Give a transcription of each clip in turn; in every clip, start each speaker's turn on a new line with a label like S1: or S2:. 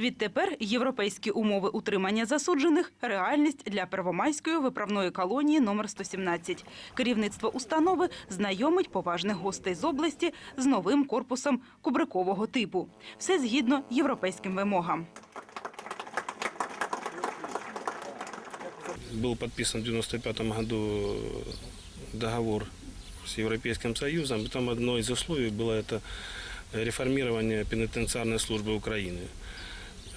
S1: Відтепер європейські умови утримання засуджених – реальність для Первомайської виправної колонії номер 117. Керівництво установи знайомить поважних гостей з області з новим корпусом кубрикового типу. Все згідно європейським вимогам.
S2: Был подписан в 1995 году договор с Европейским Союзом. И Там одно из условий было это реформирование пенитенциарной службы Украины.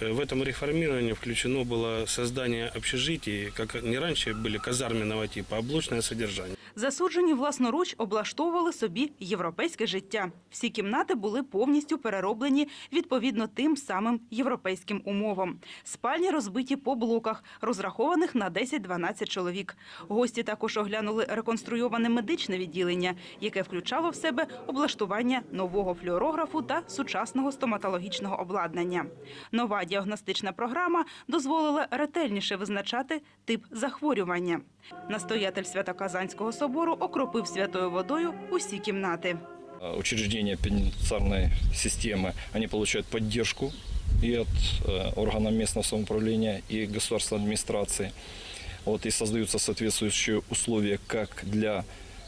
S2: Э, В этом реформировании включено было создание общежитий, как не раньше были казарменного типа, а блочное содержание.
S1: Засуджені власноруч облаштовували собі європейське життя. Всі кімнати були повністю перероблені відповідно тим самим європейським умовам. Спальні розбиті по блоках, розрахованих на 10-12 чоловік. Гості також оглянули реконструйоване медичне відділення, яке включало в себе облаштування нового флюорографу та сучасного стоматологічного обладнання. Нова діагностична програма дозволила ретельніше визначати тип захворювання. Настоятель Свято-Казанського собору окропив святою водою усі кімнати.
S3: Э, учреждения пенитенциарной системы, они получают поддержку и от э, органов местного самоуправления, и государственной администрации. Вот, и создаются соответствующие условия как для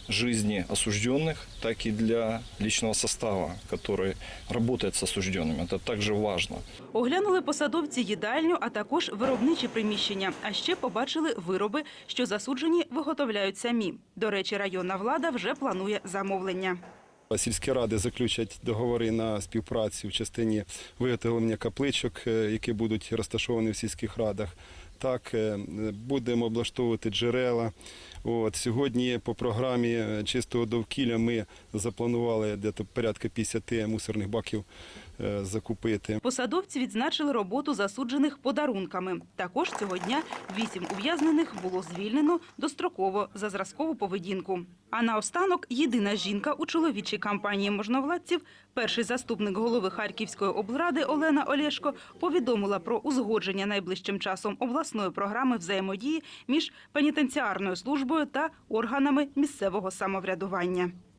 S3: жизни осужденных, так и для личного состава, который работает с осужденными. Это также важно.
S1: Оглянули посадовці їдальню, а також виробничі приміщення. А ще побачили вироби, що засуджені виготовляють самі. До речі, районна влада вже планує замовлення.
S4: Сільські ради заключать договори на співпрацю в частині виготовлення капличок, е, які будуть розташовані в сільських радах. Так, е, будемо облаштовувати джерела. От, сьогодні по програмі е, чистого довкілля ми запланували десь порядка 50 мусорних баків е, закупити.
S1: Посадовці відзначили роботу засуджених подарунками. Також цього дня вісім ув'язнених було звільнено достроково за зразкову поведінку. А наостанок єдина жінка у чоловічій кампанії можновладців, перший заступник голови Харківської облради Олена Олєшко, повідомила про узгодження найближчим часом обласної програми взаємодії між пенітенціарною службою та органами місцевого самоврядування.